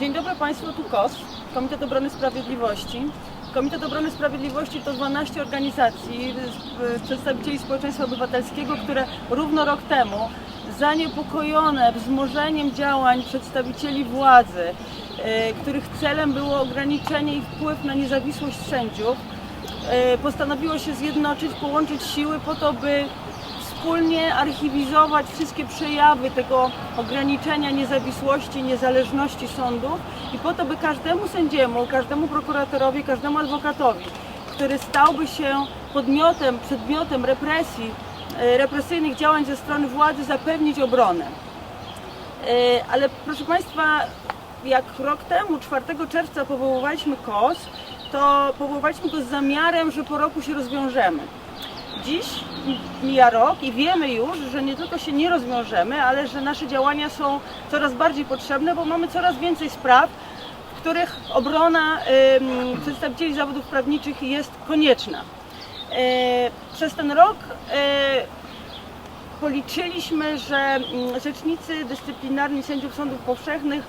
Dzień dobry Państwu, tu KOS, Komitet Obrony Sprawiedliwości. Komitet Obrony Sprawiedliwości to 12 organizacji przedstawicieli społeczeństwa obywatelskiego, które równo rok temu zaniepokojone wzmożeniem działań przedstawicieli władzy, e, których celem było ograniczenie ich wpływ na niezawisłość sędziów, e, postanowiło się zjednoczyć, połączyć siły po to, by wspólnie archiwizować wszystkie przejawy tego ograniczenia niezawisłości, niezależności sądów i po to, by każdemu sędziemu, każdemu prokuratorowi, każdemu adwokatowi, który stałby się podmiotem, przedmiotem represji, e, represyjnych działań ze strony władzy, zapewnić obronę. E, Ale proszę Państwa, jak rok temu, 4 czerwca powoływaliśmy KOS, to powoływaliśmy go z zamiarem, że po roku się rozwiążemy. Dziś mija rok i wiemy już, że nie tylko się nie rozwiążemy, ale że nasze działania są coraz bardziej potrzebne, bo mamy coraz więcej spraw, w których obrona przedstawicieli zawodów prawniczych jest konieczna. E, Przez ten rok e, policzyliśmy, że mm, rzecznicy dyscyplinarni sędziów sądów powszechnych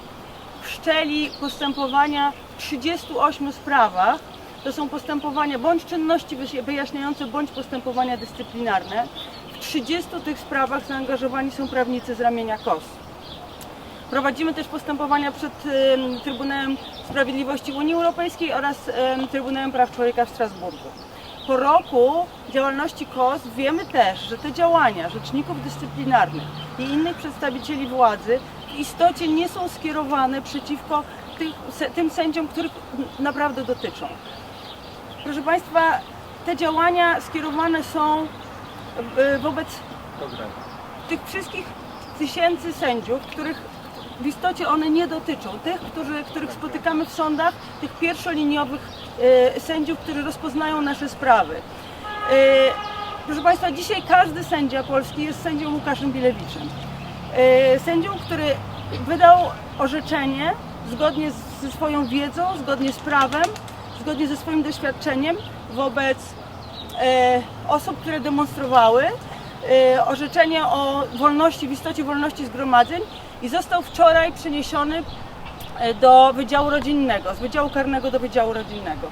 wszczęli postępowania w 38 sprawach. To są postępowania bądź czynności wyjaś- wyjaśniające, bądź postępowania dyscyplinarne. W 30 tych sprawach zaangażowani są prawnicy z ramienia KOS. Prowadzimy też postępowania przed em, Trybunałem Sprawiedliwości Unii Europejskiej oraz em, Trybunałem Praw Człowieka w Strasburgu. Po roku działalności KOS wiemy też, że te działania rzeczników dyscyplinarnych i innych przedstawicieli władzy w istocie nie są skierowane przeciwko tym sędziom, których naprawdę dotyczą. Proszę Państwa, te działania skierowane są e, wobec tych wszystkich tysięcy sędziów, których w istocie one nie dotyczą. Tych, którzy, których spotykamy w sądach, tych pierwszoliniowych e, sędziów, którzy rozpoznają nasze sprawy. E, proszę Państwa, dzisiaj każdy sędzia polski jest sędzią Łukaszem Bilewiczem. Sędzią, który wydał orzeczenie zgodnie ze swoją wiedzą, zgodnie z prawem, zgodnie ze swoim doświadczeniem wobec e, osób, które demonstrowały, e, orzeczenie o wolności, w istocie wolności zgromadzeń i został wczoraj przeniesiony e, do Wydziału Rodzinnego, z Wydziału Karnego do Wydziału Rodzinnego.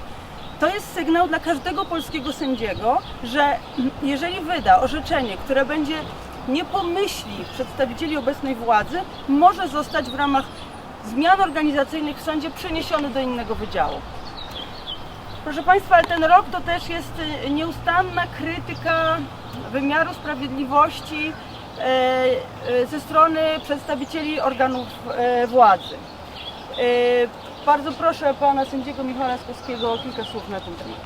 To jest sygnał dla każdego polskiego sędziego, że jeżeli wyda orzeczenie, które będzie nie pomyśli przedstawicieli obecnej władzy, może zostać w ramach zmian organizacyjnych w sądzie przeniesiony do innego wydziału. Proszę Państwa, ale ten rok to też jest y, nieustanna krytyka wymiaru sprawiedliwości e, e, ze strony przedstawicieli organów e, władzy. Bardzo proszę pana sędziego Michała Skowskiego o kilka słów na ten temat.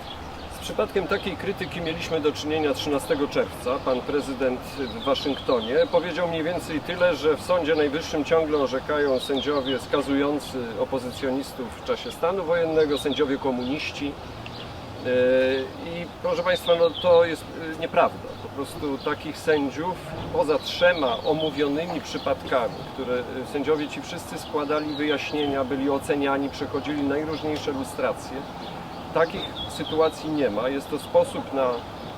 Przypadkiem takiej krytyki mieliśmy do czynienia 13 czerwca. Pan prezydent w Waszyngtonie powiedział mniej więcej tyle, że w Sądzie Najwyższym ciągle orzekają sędziowie skazujący opozycjonistów w czasie stanu wojennego, sędziowie komuniści. Yy, I proszę Państwa, no to jest yy, nieprawda. Po prostu takich sędziów, poza trzema omówionymi przypadkami, które yy, sędziowie ci wszyscy składali wyjaśnienia, byli oceniani, przechodzili najróżniejsze lustracje, Takich sytuacji nie ma. Jest to sposób na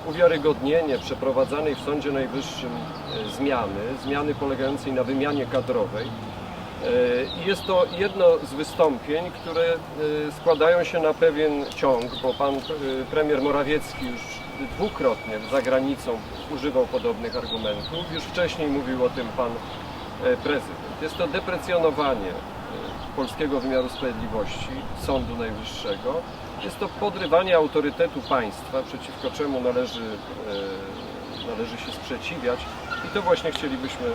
uwiarygodnienie przeprowadzanej w Sądzie Najwyższym e, zmiany, zmiany polegającej na wymianie kadrowej. E, jest to jedno z wystąpień, które e, składają się na pewien ciąg, bo pan premier Morawiecki już dwukrotnie za granicą używał podobnych argumentów. Już wcześniej mówił o tym pan prezydent. Jest to deprecjonowanie polskiego wymiaru sprawiedliwości, Sądu Najwyższego. Jest to podrywanie autorytetu państwa, przeciwko czemu należy, e, należy się sprzeciwiać i to właśnie chcielibyśmy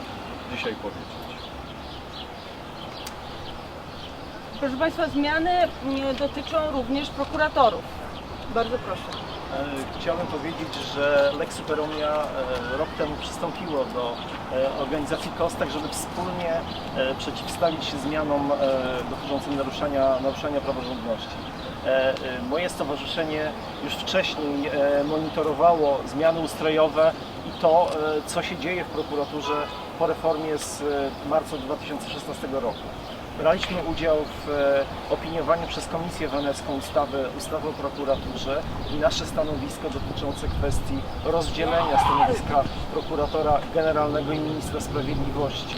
dzisiaj powiedzieć. Proszę Państwa, zmiany mm, dotyczą również prokuratorów. Bardzo proszę. E, Chciałbym powiedzieć, że Lex Superomnia e, rok temu przystąpiło do organizacji KOS, tak żeby wspólnie przeciwstawić się zmianom dotyczącym naruszania, naruszania praworządności. E, e, Moje stowarzyszenie już wcześniej e, monitorowało zmiany ustrojowe i to, co się dzieje w prokuraturze po reformie z marca 2016 roku. Braliśmy udział w opiniowaniu przez Komisję Wenecką ustawy, ustawy o prokuraturze i nasze stanowisko dotyczące kwestii rozdzielenia stanowiska prokuratora generalnego i ministra sprawiedliwości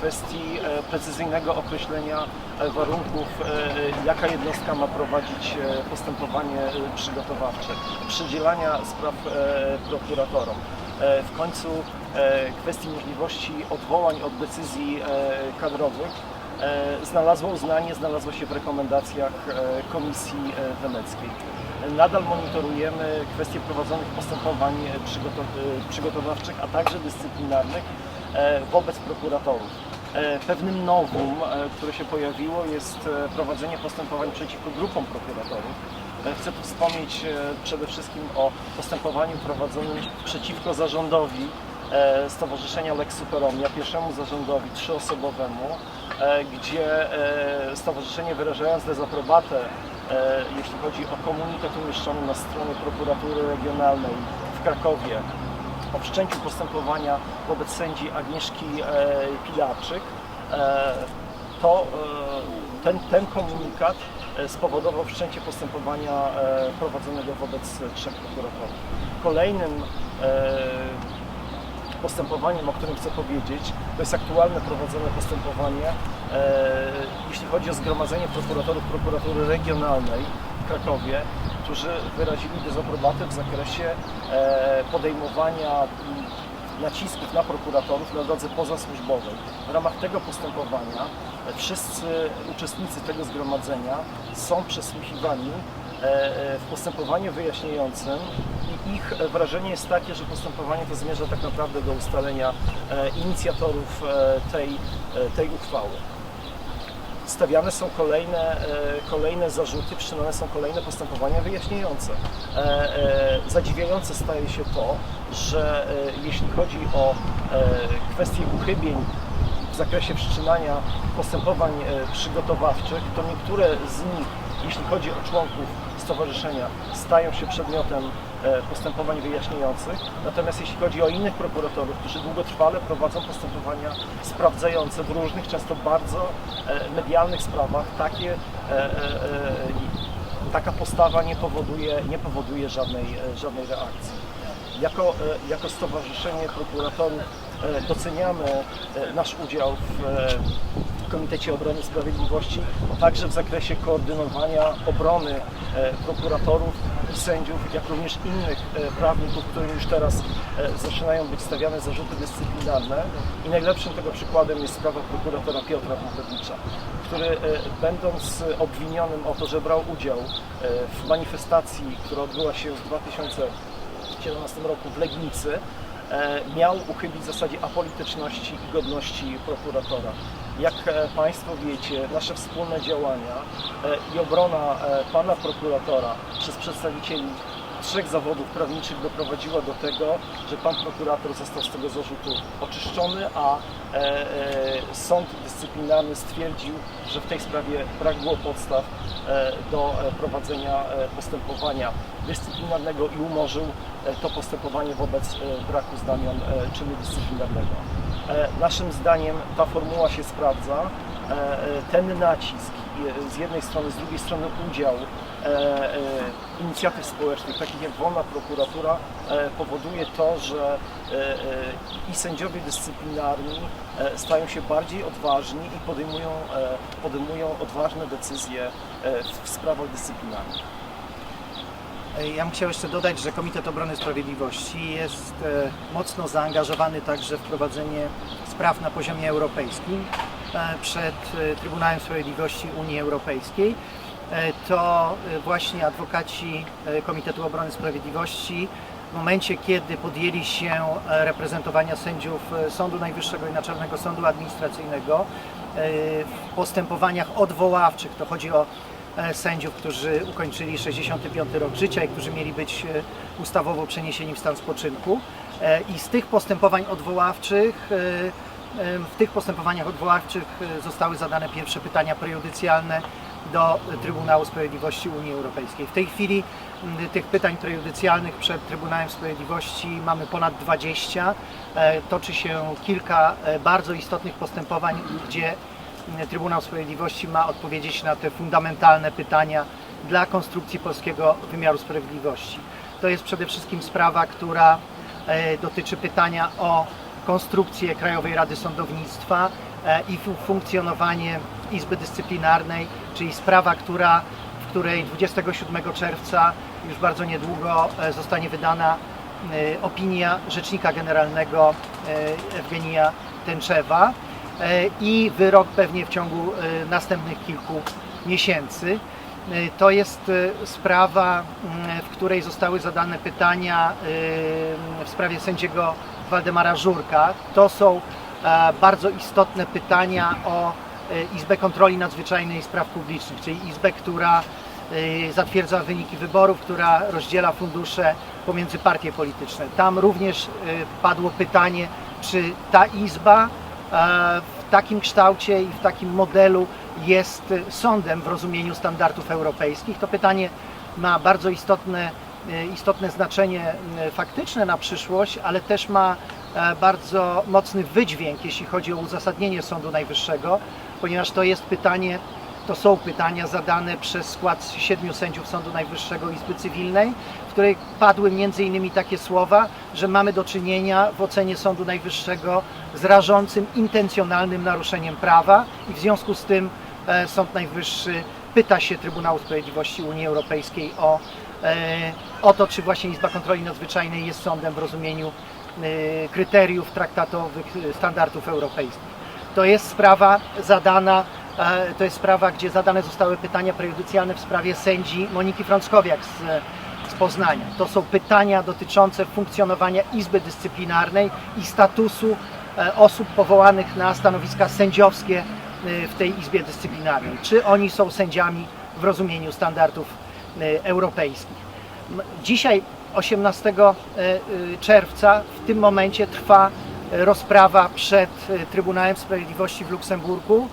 kwestii e, precyzyjnego określenia e, warunków, e, jaka jednostka ma prowadzić e, postępowanie e, przygotowawcze, przydzielania spraw e, prokuratorom. E, W końcu e, kwestii możliwości odwołań od decyzji e, kadrowych e, znalazło uznanie, znalazło się w rekomendacjach e, Komisji e, Weneckiej. Nadal monitorujemy kwestie prowadzonych postępowań e, przygotow- e, przygotowawczych, a także dyscyplinarnych e, wobec prokuratorów. E, Pewnym nowum, e, które się pojawiło, jest e, prowadzenie postępowań przeciwko grupom prokuratorów. E, Chcę tu wspomnieć e, przede wszystkim o postępowaniu prowadzonym przeciwko zarządowi e, Stowarzyszenia Lex Superomnia, pierwszemu zarządowi trzyosobowemu, e, gdzie e, stowarzyszenie wyrażając dezaprobatę, e, jeśli chodzi o komunikat umieszczony na stronie prokuratury regionalnej w Krakowie, o wszczęciu postępowania wobec sędzi Agnieszki e, Pilarczyk, e, to e, ten, ten komunikat spowodował wszczęcie postępowania prowadzonego wobec trzech prokuratorów. Kolejnym postępowaniem, o którym chcę powiedzieć, to jest aktualne prowadzone postępowanie, jeśli chodzi o zgromadzenie prokuratorów prokuratury regionalnej w Krakowie, którzy wyrazili dezaprobatę w zakresie e, podejmowania mm, nacisków na prokuratorów na drodze pozasłużbowej. W ramach tego postępowania e, wszyscy uczestnicy tego zgromadzenia są przesłuchiwani e, w postępowaniu wyjaśniającym i ich wrażenie jest takie, że postępowanie to zmierza tak naprawdę do ustalenia inicjatorów tej, tej uchwały. Stawiane są kolejne, e, kolejne zarzuty, wszczynane są kolejne postępowania wyjaśniające. E, e, Zadziwiające staje się to, że jeśli chodzi o kwestie uchybień w zakresie wszczynania postępowań przygotowawczych, to niektóre z nich, jeśli chodzi o członków stowarzyszenia, stają się przedmiotem postępowań wyjaśniających. Natomiast jeśli chodzi o innych prokuratorów, którzy długotrwale prowadzą postępowania sprawdzające w różnych, często bardzo e, medialnych sprawach, takie, e, e, e, taka postawa nie powoduje, nie powoduje żadnej, e, żadnej reakcji. Jako, e, jako Stowarzyszenie Prokuratorów e, doceniamy e, nasz udział w e, Komitecie Obrony Sprawiedliwości, także w zakresie koordynowania obrony e, prokuratorów sędziów, jak również innych e, prawników, którym już teraz e, zaczynają być stawiane zarzuty dyscyplinarne. I najlepszym tego przykładem jest sprawa prokuratora Piotra Wątowicza, który e, będąc obwinionym o to, że brał udział w manifestacji, która odbyła się w 2000 2017 roku w Legnicy miał uchybić zasadzie apolityczności i godności prokuratora. Jak e, Państwo wiecie, nasze wspólne działania e, i obrona e, pana prokuratora przez przedstawicieli trzech zawodów prawniczych doprowadziła do tego, że pan prokurator został z tego zarzutu oczyszczony, a sąd dyscyplinarny stwierdził, że w tej sprawie brak było podstaw do prowadzenia postępowania dyscyplinarnego i umorzył to postępowanie wobec braku e, czynu dyscyplinarnego. E, Naszym zdaniem ta formuła się sprawdza. E, e, Ten nacisk z jednej strony, z drugiej strony udział inicjatyw społecznych, takich jak Wolna Prokuratura, powoduje to, że i sędziowie dyscyplinarni stają się bardziej odważni i podejmują, podejmują odważne decyzje w sprawach dyscyplinarnych. Ja bym chciał jeszcze dodać, że Komitet Obrony Sprawiedliwości jest e, mocno zaangażowany także w prowadzenie spraw na poziomie europejskim e, przed e, Trybunałem Sprawiedliwości Unii Europejskiej. E, To e, właśnie adwokaci e, Komitetu Obrony Sprawiedliwości w momencie, kiedy podjęli się e, reprezentowania sędziów e, Sądu Najwyższego i Naczelnego Sądu Administracyjnego e, w postępowaniach odwoławczych, to chodzi o e, sędziów, którzy ukończyli 65 rok życia i którzy mieli być e, ustawowo przeniesieni w stan spoczynku. E, I z tych postępowań odwoławczych, e, e, w tych postępowaniach odwoławczych e, zostały zadane pierwsze pytania prejudycjalne do Trybunału Sprawiedliwości Unii Europejskiej. W tej chwili tych pytań prejudycjalnych przed Trybunałem Sprawiedliwości mamy ponad 20. E, Toczy się kilka e, bardzo istotnych postępowań, gdzie Trybunał Sprawiedliwości ma odpowiedzieć na te fundamentalne pytania dla konstrukcji polskiego wymiaru sprawiedliwości. To jest przede wszystkim sprawa, która e, dotyczy pytania o konstrukcję Krajowej Rady Sądownictwa e, i fu- funkcjonowanie Izby Dyscyplinarnej, czyli sprawa, która, w której 27 czerwca już bardzo niedługo e, zostanie wydana opinia Rzecznika Generalnego e, Ewgenia Tęczewa i wyrok pewnie w ciągu e, następnych kilku miesięcy. E, To jest e, sprawa, m, w której zostały zadane pytania e, w sprawie sędziego Waldemara Żurka. To są e, bardzo istotne pytania o e, Izbę Kontroli Nadzwyczajnej i Spraw Publicznych, czyli Izbę, która e, zatwierdza wyniki wyborów, która rozdziela fundusze pomiędzy partie polityczne. Tam również e, padło pytanie, czy ta Izba e, w takim kształcie i w takim modelu jest e, sądem w rozumieniu standardów europejskich. To pytanie ma bardzo istotne, e, istotne znaczenie e, faktyczne na przyszłość, ale też ma e, bardzo mocny wydźwięk, jeśli chodzi o uzasadnienie Sądu Najwyższego, ponieważ to jest pytanie, to są pytania zadane przez skład siedmiu sędziów Sądu Najwyższego Izby Cywilnej, w której padły innymi takie słowa, że mamy do czynienia w ocenie Sądu Najwyższego z rażącym, intencjonalnym naruszeniem prawa i w związku z tym e, Sąd Najwyższy pyta się Trybunału Sprawiedliwości Unii Europejskiej o, e, o to, czy właśnie Izba Kontroli Nadzwyczajnej jest sądem w rozumieniu e, kryteriów traktatowych, standardów europejskich. To jest sprawa zadana, to jest sprawa, gdzie zadane zostały pytania prejudycjalne w sprawie sędzi Moniki Frąckowiak z, z Poznania. To są pytania dotyczące funkcjonowania Izby Dyscyplinarnej i statusu e, osób powołanych na stanowiska sędziowskie e, w tej Izbie Dyscyplinarnej. Czy oni są sędziami w rozumieniu standardów e, europejskich. Dzisiaj, 18 e, e, czerwca, w tym momencie trwa rozprawa przed Trybunałem Sprawiedliwości w Luksemburgu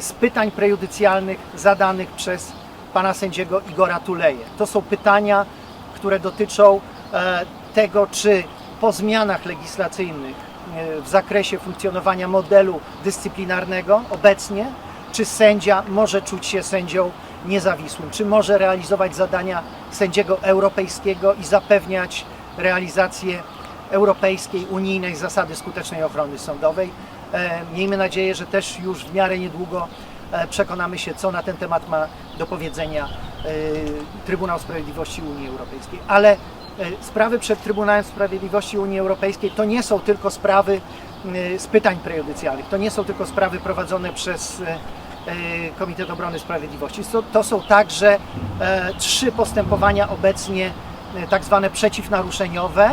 z pytań prejudycjalnych zadanych przez pana sędziego Igora Tuleje. To są pytania, które dotyczą e, tego, czy po zmianach legislacyjnych e, w zakresie funkcjonowania modelu dyscyplinarnego obecnie, czy sędzia może czuć się sędzią niezawisłym, czy może realizować zadania sędziego europejskiego i zapewniać realizację europejskiej, unijnej zasady skutecznej ochrony sądowej. E, Miejmy nadzieję, że też już w miarę niedługo e, przekonamy się, co na ten temat ma do powiedzenia e, Trybunał Sprawiedliwości Unii Europejskiej. Ale sprawy przed Trybunałem Sprawiedliwości Unii Europejskiej to nie są tylko sprawy z pytań prejudycjalnych, to nie są tylko sprawy prowadzone przez Komitet Obrony Sprawiedliwości. To, to są także trzy postępowania obecnie tak zwane przeciwnaruszeniowe,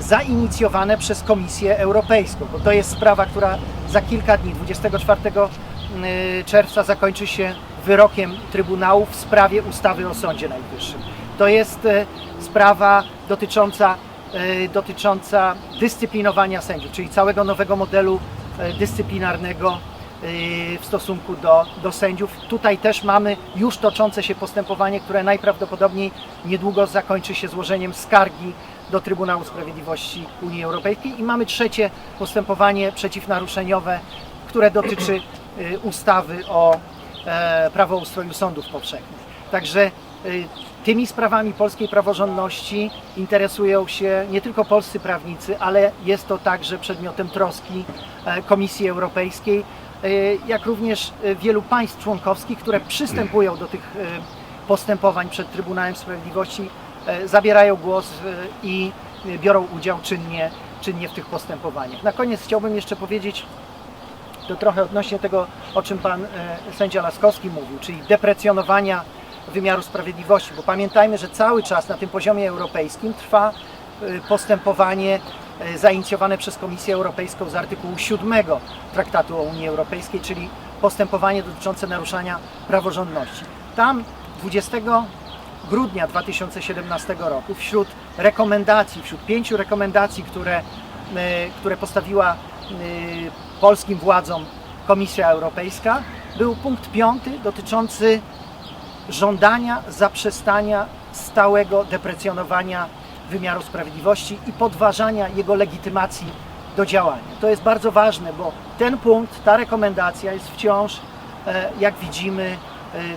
zainicjowane przez Komisję Europejską, bo to jest sprawa, która za kilka dni, 24 y, czerwca zakończy się wyrokiem Trybunału w sprawie ustawy o Sądzie Najwyższym. To jest e, sprawa dotycząca, e, dotycząca dyscyplinowania sędziów, czyli całego nowego modelu e, dyscyplinarnego w stosunku do, do sędziów. Tutaj też mamy już toczące się postępowanie, które najprawdopodobniej niedługo zakończy się złożeniem skargi do Trybunału Sprawiedliwości Unii Europejskiej i mamy trzecie postępowanie przeciwnaruszeniowe, które dotyczy y, ustawy o e, prawoustroju sądów powszechnych. Także y, tymi sprawami polskiej praworządności interesują się nie tylko polscy prawnicy, ale jest to także przedmiotem troski e, Komisji Europejskiej, e, jak również wielu państw członkowskich, które przystępują do tych postępowań przed Trybunałem Sprawiedliwości, zabierają głos e, i e, biorą udział czynnie, czynnie w tych postępowaniach. Na koniec chciałbym jeszcze powiedzieć to trochę odnośnie tego, o czym pan e, sędzia Laskowski mówił, czyli deprecjonowania wymiaru sprawiedliwości, bo pamiętajmy, że cały czas na tym poziomie europejskim trwa e, postępowanie e, zainicjowane przez Komisję Europejską z artykułu 7 Traktatu o Unii Europejskiej, czyli postępowanie dotyczące naruszania praworządności. Tam 20 grudnia 2017 roku wśród rekomendacji, wśród pięciu rekomendacji, które, e, które postawiła e, polskim władzom Komisja Europejska, był punkt piąty dotyczący żądania zaprzestania stałego deprecjonowania wymiaru sprawiedliwości i podważania jego legitymacji do działania. To jest bardzo ważne, bo ten punkt, ta rekomendacja jest wciąż, e, jak widzimy,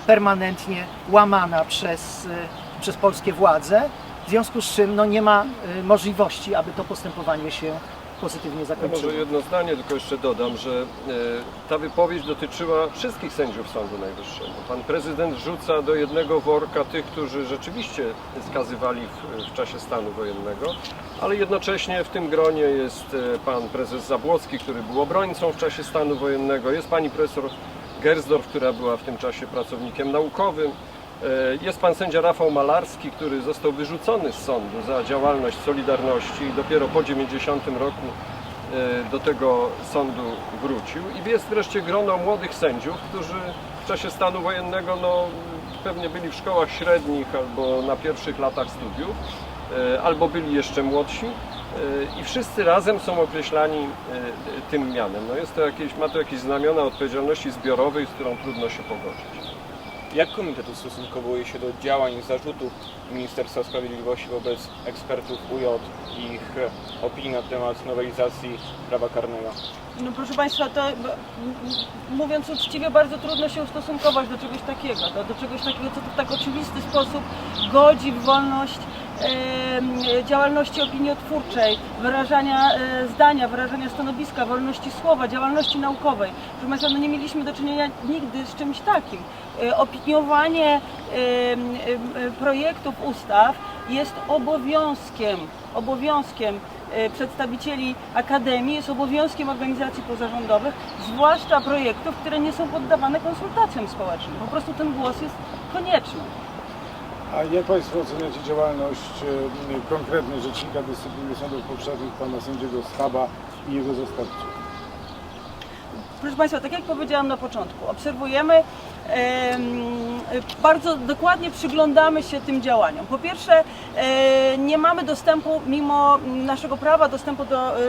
permanentnie łamana przez, e, przez polskie władze, w związku z czym no, nie ma e, możliwości, aby to postępowanie się pozytywnie Ja zakończyło. może jedno zdanie tylko jeszcze dodam, że e, ta wypowiedź dotyczyła wszystkich sędziów Sądu Najwyższego. Pan prezydent wrzuca do jednego worka tych, którzy rzeczywiście skazywali w, w czasie stanu wojennego, ale jednocześnie w tym gronie jest e, pan prezes Zabłocki, który był obrońcą w czasie stanu wojennego, jest pani profesor Gersdorf, która była w tym czasie pracownikiem naukowym. E, Jest pan sędzia Rafał Malarski, który został wyrzucony z sądu za działalność Solidarności i dopiero po 90 roku e, do tego sądu wrócił. I jest wreszcie grono młodych sędziów, którzy w czasie stanu wojennego no, pewnie byli w szkołach średnich albo na pierwszych latach studiów, e, albo byli jeszcze młodsi. I wszyscy razem są określani e, tym mianem. No jest to jakieś, ma to jakieś znamiona odpowiedzialności zbiorowej, z którą trudno się pogodzić. Jak komitet ustosunkowuje się do działań i zarzutów Ministerstwa Sprawiedliwości wobec ekspertów UJ i ich opinii na temat nowelizacji prawa karnego? No proszę Państwa, to mówiąc uczciwie, bardzo trudno się ustosunkować do czegoś takiego, do, do czegoś takiego, co w tak oczywisty sposób godzi w wolność działalności opiniotwórczej, wyrażania e, zdania, wyrażania stanowiska, wolności słowa, działalności naukowej. Proszę Państwa, nie mieliśmy do czynienia nigdy z czymś takim. E, Opiniowanie projektów ustaw jest obowiązkiem, obowiązkiem e, przedstawicieli Akademii, jest obowiązkiem organizacji pozarządowych, zwłaszcza projektów, które nie są poddawane konsultacjom społecznym. Po prostu ten głos jest konieczny. A jak Państwo oceniacie działalność e, konkretnej Rzecznika Dyscypliny Sądów Powszechnych, Pana sędziego Schaba i jego zastępców? Proszę Państwa, tak jak powiedziałam na początku, obserwujemy, em, bardzo dokładnie przyglądamy się tym działaniom. Po pierwsze, e, nie mamy dostępu, mimo naszego prawa dostępu do e,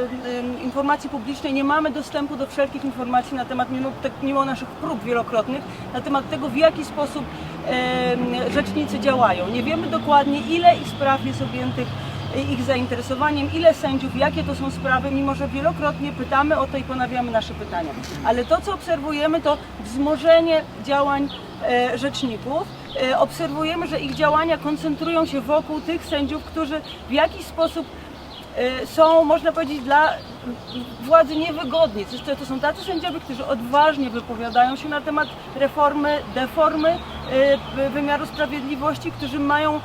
informacji publicznej, nie mamy dostępu do wszelkich informacji na temat, mimo, mimo naszych prób wielokrotnych, na temat tego, w jaki sposób rzecznicy działają. Nie wiemy dokładnie, ile ich spraw jest objętych ich zainteresowaniem, ile sędziów, jakie to są sprawy, mimo że wielokrotnie pytamy o to i ponawiamy nasze pytania. Ale to, co obserwujemy, to wzmożenie działań e, rzeczników. E, obserwujemy, że ich działania koncentrują się wokół tych sędziów, którzy w jakiś sposób e, są, można powiedzieć, dla władzy niewygodni. To, to są tacy sędziowie, którzy odważnie wypowiadają się na temat reformy, deformy e, wymiaru sprawiedliwości, którzy mają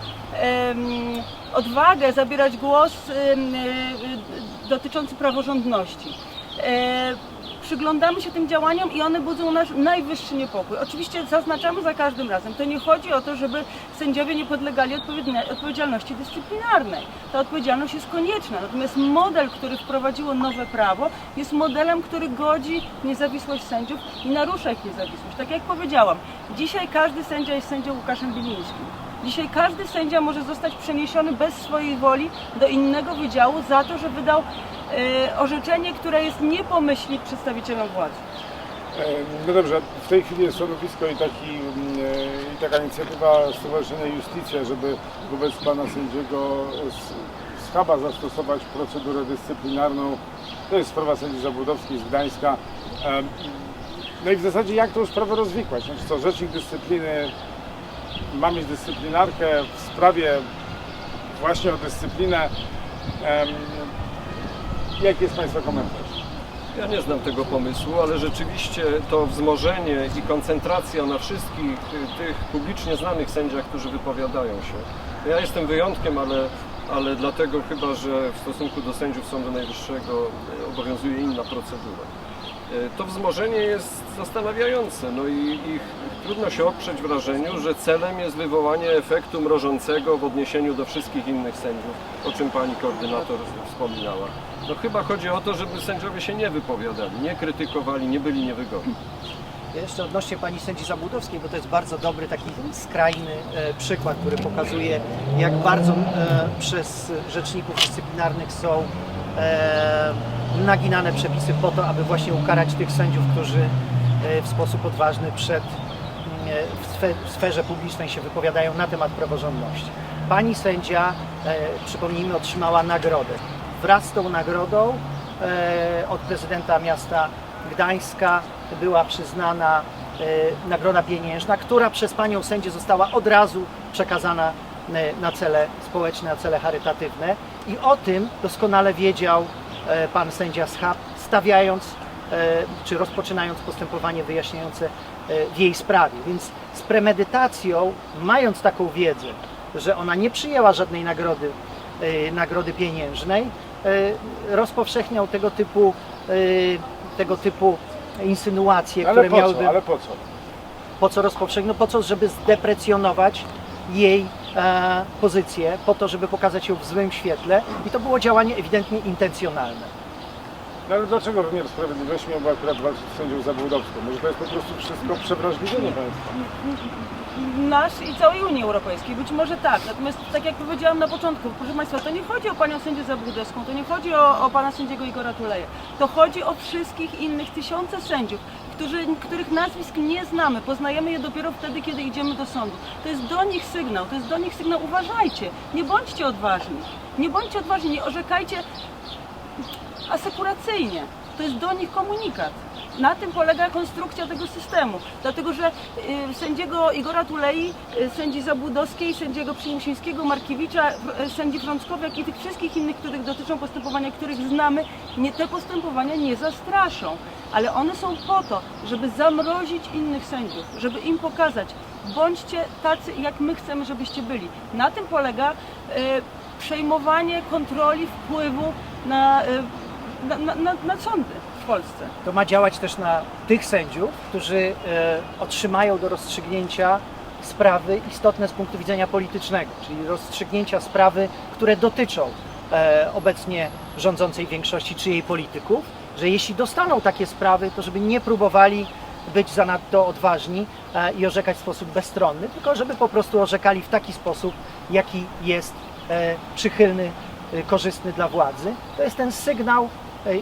odwagę zabierać głos e, dotyczący praworządności. Przyglądamy się tym działaniom i one budzą nasz najwyższy niepokój. Oczywiście zaznaczamy za każdym razem, to nie chodzi o to, żeby sędziowie nie podlegali odpowiedzialności dyscyplinarnej. Ta odpowiedzialność jest konieczna, natomiast model, który wprowadziło nowe prawo, jest modelem, który godzi niezawisłość sędziów i narusza ich niezawisłość. Tak jak powiedziałam, dzisiaj każdy sędzia jest sędzią Łukaszem Bilińskim. Dzisiaj każdy sędzia może zostać przeniesiony bez swojej woli do innego wydziału za to, że wydał orzeczenie, które jest nie po myśli przedstawicielom władzy. E, No dobrze, w tej chwili jest stanowisko i, taki, mm, e, i taka inicjatywa Stowarzyszenia Justicja, żeby wobec Pana sędziego Schaba zastosować procedurę dyscyplinarną. To jest sprawa sędzi Zabudowskiej z Gdańska. E, No i w zasadzie jak tą sprawę rozwikłać? Znaczy co, Rzecznik Dyscypliny ma mieć dyscyplinarkę w sprawie właśnie o dyscyplinę. Jaki jest Państwa komentarz? Ja nie znam tego pomysłu, ale rzeczywiście to wzmożenie i koncentracja na wszystkich tych publicznie znanych sędziach, którzy wypowiadają się. Ja jestem wyjątkiem, ale, ale dlatego chyba, że w stosunku do sędziów Sądu Najwyższego obowiązuje inna procedura. Y, To wzmożenie jest zastanawiające, no i, i trudno się oprzeć wrażeniu, że celem jest wywołanie efektu mrożącego w odniesieniu do wszystkich innych sędziów, o czym pani koordynator wspominała. No chyba chodzi o to, żeby sędziowie się nie wypowiadali, nie krytykowali, nie byli niewygodni. Jeszcze odnośnie pani sędzi Zabudowskiej, bo to jest bardzo dobry, taki skrajny e, przykład, który pokazuje, jak bardzo e, przez rzeczników dyscyplinarnych są e, naginane przepisy po to, aby właśnie ukarać tych sędziów, którzy e, w sposób odważny przed e, w, w sferze publicznej się wypowiadają na temat praworządności. Pani sędzia, e, przypomnijmy, otrzymała nagrodę. Wraz z tą nagrodą e, od prezydenta miasta Gdańska była przyznana e, nagroda pieniężna, która przez panią sędzię została od razu przekazana e, na cele społeczne, na cele charytatywne. I o tym doskonale wiedział pan sędzia Schab, stawiając czy rozpoczynając postępowanie wyjaśniające w jej sprawie. Więc z premedytacją, mając taką wiedzę, że ona nie przyjęła żadnej nagrody, nagrody pieniężnej, rozpowszechniał tego typu, e, tego typu insynuacje, Ale które po miałyby co? Ale po co? po co rozpowszechnić? No po co, żeby zdeprecjonować jej e, pozycję, po to, żeby pokazać ją w złym świetle i to było działanie ewidentnie intencjonalne. No ale dlaczego wymiar sprawiedliwości miałby akurat walczyć z sędzią Zabłudowską? Może to jest po prostu wszystko przewrażliwienie państwa? Nasz i całej Unii Europejskiej, być może tak. Natomiast tak jak powiedziałam na początku, proszę Państwa, to nie chodzi o panią sędzię Zabłudowską, to nie chodzi o, o pana sędziego Igora Tuleja. To chodzi o wszystkich innych tysiące sędziów, którzy, których nazwisk nie znamy. Poznajemy je dopiero wtedy, kiedy idziemy do sądu. To jest do nich sygnał, to jest do nich sygnał, uważajcie, nie bądźcie odważni. Nie bądźcie odważni, nie orzekajcie asekuracyjnie. To jest do nich komunikat. Na tym polega konstrukcja tego systemu. Dlatego, że y, sędziego Igora Tulei, y, sędzi Zabłudowskiej, sędziego Przymusińskiego, Markiewicza, y, sędzi Frąckowiak i tych wszystkich innych, których dotyczą postępowania, których znamy, nie, te postępowania nie zastraszą. Ale one są po to, żeby zamrozić innych sędziów, żeby im pokazać, bądźcie tacy, jak my chcemy, żebyście byli. Na tym polega y, przejmowanie kontroli, wpływu na, y, na, na, na, na sądy Polsce. To ma działać też na tych sędziów, którzy e, otrzymają do rozstrzygnięcia sprawy istotne z punktu widzenia politycznego, czyli rozstrzygnięcia sprawy, które dotyczą e, obecnie rządzącej większości czy jej polityków, że jeśli dostaną takie sprawy, to żeby nie próbowali być zanadto odważni e, i orzekać w sposób bezstronny, tylko żeby po prostu orzekali w taki sposób, jaki jest przychylny, korzystny dla władzy. To jest ten sygnał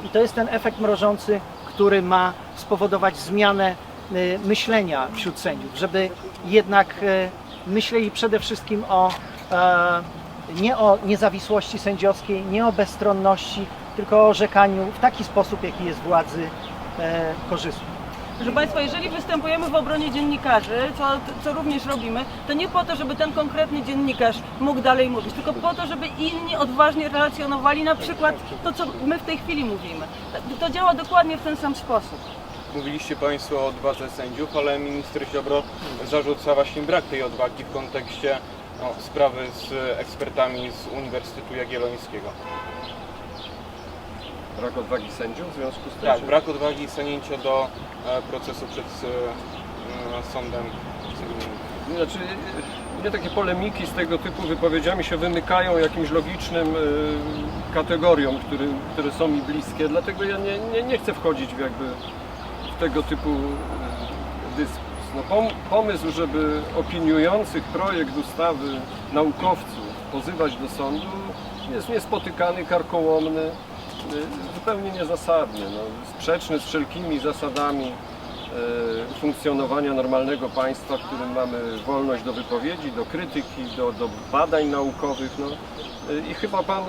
i to jest ten efekt mrożący, który ma spowodować zmianę e, myślenia wśród sędziów, żeby jednak e, myśleli przede wszystkim o e, nie o niezawisłości sędziowskiej, nie o bezstronności, tylko o orzekaniu w taki sposób, jaki jest władzy e, korzystny. Proszę Państwa, jeżeli występujemy w obronie dziennikarzy, co, co również robimy, to nie po to, żeby ten konkretny dziennikarz mógł dalej mówić, tylko po to, żeby inni odważnie relacjonowali na przykład to, co my w tej chwili mówimy. To działa dokładnie w ten sam sposób. Mówiliście Państwo o odwadze sędziów, ale minister Ziobro zarzuca właśnie brak tej odwagi w kontekście no, sprawy z ekspertami z Uniwersytetu Jagiellońskiego. Brak odwagi sędziów w związku z tym? Tak, czy- brak odwagi stanięcia do e, procesu przed e, e, sądem cywilnym. Znaczy, mnie takie polemiki z tego typu wypowiedziami się wymykają jakimś logicznym y, kategoriom, który, które są mi bliskie, dlatego ja nie, nie, nie chcę wchodzić w jakby w tego typu y, dyskurs. No, pom, pomysł, żeby opiniujących projekt ustawy naukowców pozywać do sądu jest niespotykany, karkołomny, zupełnie niezasadny, no, sprzeczny z wszelkimi zasadami e, funkcjonowania normalnego państwa, w którym mamy wolność do wypowiedzi, do krytyki, do, do badań naukowych. No. E, I chyba pan,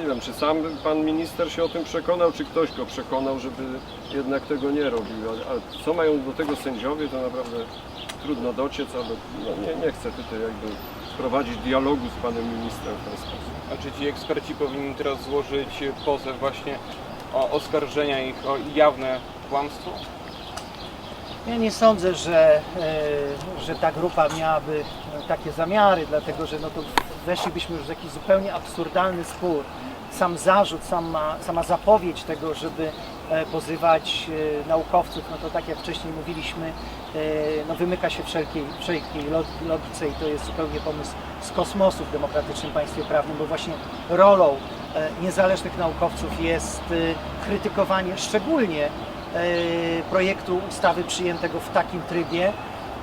nie wiem, czy sam pan minister się o tym przekonał, czy ktoś go przekonał, żeby jednak tego nie robił. A, a co mają do tego sędziowie, to naprawdę trudno dociec, ale no, nie, nie chcę tutaj jakby prowadzić dialogu z panem ministrem w ten sposób. A czy ci eksperci powinni teraz złożyć pozew właśnie o oskarżenia ich o jawne kłamstwo? Ja nie sądzę, że, e, że ta grupa miałaby takie zamiary, dlatego że no to weszlibyśmy już w jakiś zupełnie absurdalny spór. Sam zarzut, sama, sama zapowiedź tego, żeby pozywać e, naukowców, no to tak jak wcześniej mówiliśmy, e, no wymyka się wszelkiej, wszelkiej log- logice i to jest zupełnie pomysł z kosmosu w demokratycznym państwie prawnym, bo właśnie rolą e, niezależnych naukowców jest e, krytykowanie szczególnie e, projektu ustawy przyjętego w takim trybie,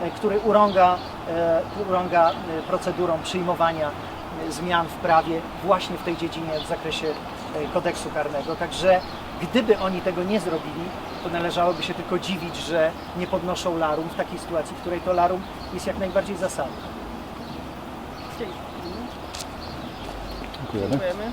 e, który urąga, e, urąga e, procedurom przyjmowania e, zmian w prawie właśnie w tej dziedzinie w zakresie e, kodeksu karnego. Także gdyby oni tego nie zrobili, to należałoby się tylko dziwić, że nie podnoszą larum w takiej sytuacji, w której to larum jest jak najbardziej zasadne. Dziękujemy.